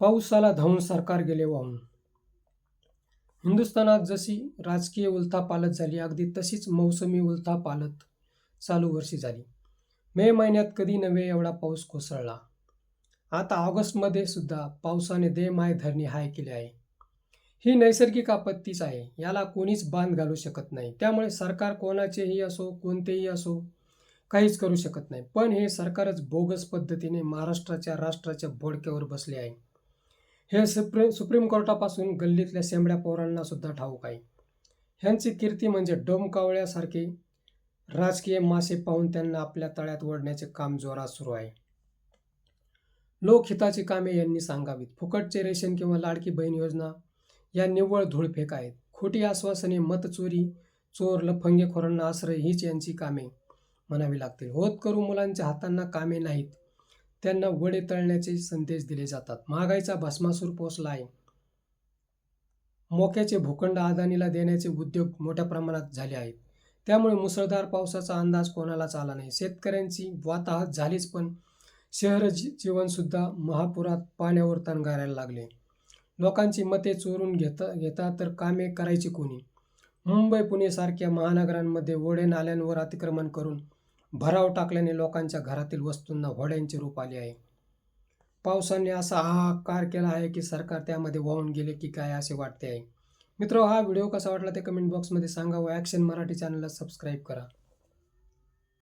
पाऊसाला धावून सरकार गेले वाहून. हिंदुस्थानात जशी राजकीय उलथापालत झाली अगदी तशीच मौसमी उलथापालत चालू वर्षी झाली. मे महिन्यात कधी नव्हे एवढा पाऊस कोसळला. आता ऑगस्टमध्ये सुद्धा पावसाने दे माय धरणी हाय केले आहे. ही नैसर्गिक आपत्तीच आहे. याला कोणीच बांध घालू शकत नाही. त्यामुळे सरकार कोणाचेही असो कोणतेही असो काहीच करू शकत नाही. पण हे सरकारच बोगस पद्धतीने महाराष्ट्राच्या राष्ट्राच्या बोडक्यावर बसले आहे. हे सुप्रीम सुप्रीम कोर्टापासून गल्लीतल्या शेंबड्या पोरांना सुद्धा ठाऊक आहे. ह्यांची कीर्ती म्हणजे डोमकावळ्यासारखे राजकीय मासे पाहून त्यांना आपल्या तळ्यात ओढण्याचे काम जोरात सुरू आहे. लोकहिताची कामे यांनी सांगावीत. फुकटचे रेशन किंवा लाडकी बहीण योजना या निव्वळ धूळफेक आहेत. खोटी आश्वासने मतचोरी चोर लफंगेखोरांना आश्रय हीच यांची कामे म्हणावी लागतील. होत करू मुलांच्या हातांना कामे नाहीत. त्यांना वडे तळण्याचे संदेश दिले जातात. महागाईचा भस्मासूर पोचला आहे मोक्याचे भूखंड आदानीला देण्याचे उद्योग मोठ्या प्रमाणात झाले आहेत. त्यामुळे मुसळधार पावसाचा अंदाज कोणालाच आला नाही. शेतकऱ्यांची वाताहत झालीच पण शहर जीवनसुद्धा महापुरात पाण्यावर तणगारायला लागले. लोकांची मते चोरून घेता घेता तर कामे करायची कोणी? मुंबई पुणे सारख्या महानगरांमध्ये ओढे नाल्यांवर अतिक्रमण करून भराव टाकल्याने लोकांच्या घरातील वस्तूंना होड्यांचे रूप आले आहे. पावसाने असा हाहाकार केला आहे की सरकार त्यामध्ये वाहून गेले की काय असे वाटते आहे. मित्र हा व्हिडिओ कसा वाटला ते कमेंट बॉक्समध्ये सांगा व ॲक्शन मराठी चॅनलला सबस्क्राईब करा.